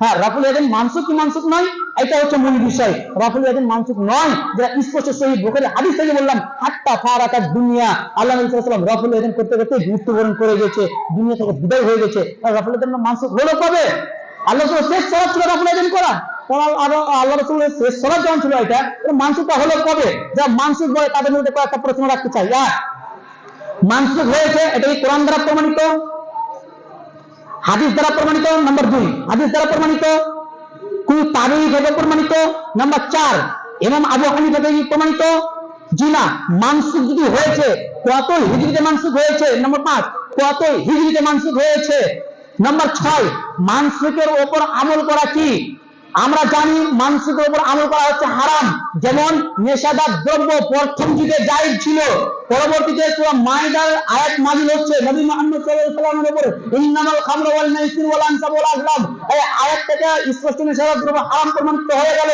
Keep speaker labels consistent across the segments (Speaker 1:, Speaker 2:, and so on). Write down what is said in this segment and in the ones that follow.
Speaker 1: হ্যাঁ রাফুল ইয়াদিন মানসুক কি মানসুক নয়? এটা হচ্ছে মূল বিষয়। রাফুল ইয়াদিন মানসুক নয় যেটা স্পষ্ট সহি বুখারী হাদিস থেকে বললাম, হাত্তা ফারাকাত দুনিয়া। আল্লাহ আলাইহি রাফুল ইয়াদিন করতে করতে মৃত্যুবরণ করে গেছে, দুনিয়া থেকে বিদায় হয়ে গেছে। আর রাফুল ইয়াদিন মানসুক হলো কবে? আল্লাহ রাসূল শেষ সালাত ছিল রাফুল ইয়াদিন করা আল্লাহ রাসূলের শেষ সালাত যখন ছিল এটা মানসুকটা হলো কবে? যা মানসুক বলে তাদের মধ্যে কয়েকটা প্রশ্ন রাখতে চাই। এক মানসুক হয়েছে এটা কি কোরআন দ্বারা প্রমাণিত। হাদিস দ্বারা প্রমাণিত নাম্বার দুই। হাদিস দ্বারা প্রমাণিত কোন তাবিঈ থেকে প্রমাণিত? নাম্বার চার, ইমাম আবু হানি থেকে প্রমাণিত জি না মানসুক যদি হয়েছে কত হিজড়িতে মানসুক হয়েছে? নাম্বার পাঁচ কত হিজড়িতে মানসুক হয়েছে? নাম্বার ছয় মানসুকের ওপর আমল করা কি? আমরা জানি মানসিকের উপর আমল করা হচ্ছে হারাম। যেমন নেশাদার দ্রব্য প্রথম যুগে জায়েজ ছিল। পরবর্তীতে সূরা মাইদার আয়াত নাযিল হচ্ছে। নবী মুহাম্মদ সাল্লাল্লাহু আলাইহি ওয়াসাল্লামের উপর ইন্নামাল খামরু ওয়াল মাইসির ওয়াল আনসাব ওয়াল আজলাম। এই আয়াত থেকে স্পষ্ট নেশাদার দ্রব্য হারাম প্রমাণিত হয়ে গেল।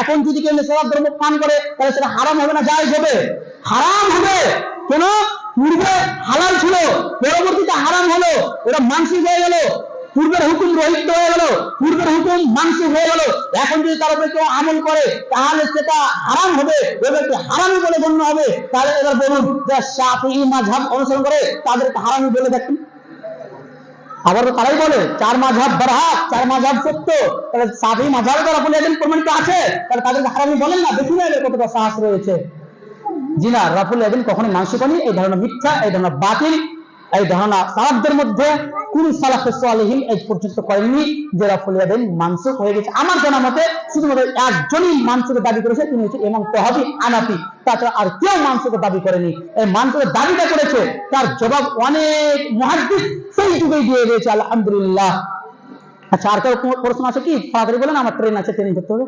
Speaker 1: এখন যদি কেউ নেশাদার দ্রব্য পান করে, তাহলে সেটা হারাম হবে না জায়েজ হবে। হারাম হবে। কেন? পূর্বে হালাল ছিল, পরবর্তীতে হারাম হলো। এটা মানসিক হয়ে গেল। পূর্বের হুকুম রহিত হয়ে গেল, পূর্বের হুকুম মানসিক হয়ে গেল। এখন যদি তার উপরে কেউ আমল করে, তাহলে সেটা হারাম হবে এবারকে হারামি বলে গণ্য হবে। তাহলে এবার বলুন, যারা শাফি মাঝহাব অনুসরণ করে, তাদেরকে হারামি বলে দেখুন। আবার তো তারাই বলে, চার মাঝহাব বরহাত, চার মাঝহাব সত্য। তাহলে সাফি মাঝহাব তো রাফুল ইয়াদিন প্রমাণিত আছে, তাহলে তাদেরকে হারামি বলেন না দেখি না এদের কতটা সাহস রয়েছে। জি না রাফুল ইয়াদিন কখনো মানসিক হয়নি এই ধরনের মিথ্যা, এই ধরনের বাতিল। এই ধারণা সালাফদের মধ্যে কোন সালাফে সালেহীন এই পর্যন্ত করেননি যে রাফুল ইয়াদিন মানসুক হয়ে গেছে। আমার জানা মতে শুধুমাত্র একজনই মানসুকের দাবি করেছে, তিনি হচ্ছে ইমাম তহাবি আনাফি। তাছাড়া আর কেউ মানসুকের দাবি করেনি। এই মানসুকের দাবিটা করেছে, তার জবাব অনেক মহাদ্দিস সেই যুগেই দিয়ে দিয়েছে আলহামদুলিল্লাহ। আচ্ছা আর কেউ প্রশ্ন আছে কি? তাড়াতাড়ি বলেন, আমার ট্রেন আছে ট্রেনিং করতে হবে।